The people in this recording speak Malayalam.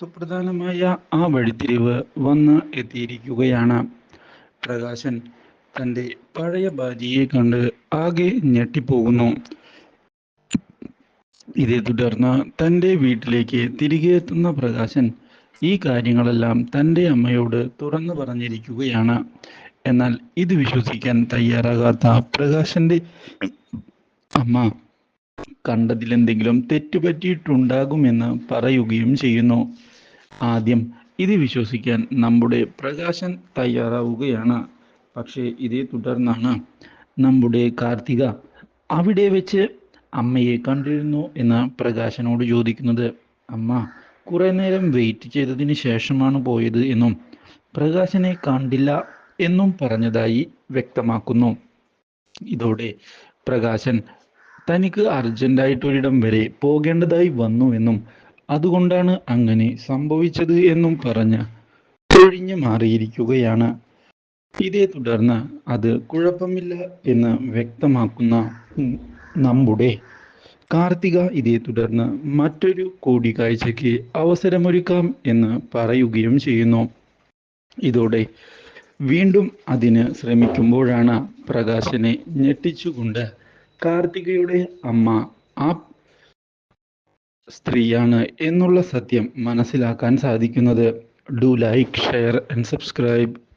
സുപ്രധാനമായ ആ വഴിത്തിരിവ് വന്ന് എത്തിയിരിക്കുകയാണ്. പ്രകാശൻ തന്റെ പഴയ ഭാര്യയെ കണ്ട് ആകെ ഞെട്ടിപ്പോകുന്നു. ഇതേ തുടർന്ന് തന്റെ വീട്ടിലേക്ക് തിരികെ എത്തുന്ന പ്രകാശൻ ഈ കാര്യങ്ങളെല്ലാം തന്റെ അമ്മയോട് തുറന്നു പറഞ്ഞിരിക്കുകയാണ്. എന്നാൽ ഇത് വിശ്വസിക്കാൻ തയ്യാറാകാത്ത പ്രകാശന്റെ അമ്മ കണ്ടതിലെന്തെങ്കിലും തെറ്റുപറ്റിയിട്ടുണ്ടാകുമെന്ന് പറയുകയും ചെയ്യുന്നു. ആദ്യം ഇത് വിശ്വസിക്കാൻ നമ്മുടെ പ്രകാശൻ തയ്യാറാവുകയാണ്. പക്ഷേ ഇതേ തുടർന്നാണ് നമ്മുടെ കാർത്തിക അവിടെ വെച്ച് അമ്മയെ കണ്ടിരുന്നു എന്ന് പ്രകാശനോട് ചോദിക്കുന്നത്. അമ്മ കുറെ നേരം വെയിറ്റ് ചെയ്തതിന് ശേഷമാണ് പോയത് എന്നും പ്രകാശനെ കണ്ടില്ല എന്നും പറഞ്ഞതായി വ്യക്തമാക്കുന്നു. ഇതോടെ പ്രകാശൻ തനിക്ക് അർജന്റായിട്ടൊരിടം വരെ പോകേണ്ടതായി വന്നു എന്നും അതുകൊണ്ടാണ് അങ്ങനെ സംഭവിച്ചത് എന്നും പറഞ്ഞ് ഒഴിഞ്ഞു മാറിയിരിക്കുകയാണ്. ഇതേ തുടർന്ന് അത് കുഴപ്പമില്ല എന്ന് വ്യക്തമാക്കുന്ന നമ്മുടെ കാർത്തിക ഇതേ തുടർന്ന് മറ്റൊരു കൂടിക്കാഴ്ചയ്ക്ക് അവസരമൊരുക്കാം എന്ന് പറയുകയും ചെയ്യുന്നു. ഇതോടെ വീണ്ടും അതിന് ശ്രമിക്കുമ്പോഴാണ് പ്രകാശനെ ഞെട്ടിച്ചുകൊണ്ട് കാർത്തികയുടെ അമ്മ ആ സ്ത്രീയാണ് എന്നുള്ള സത്യം മനസ്സിലാക്കാൻ സാധിക്കുന്നത്. Do like share and subscribe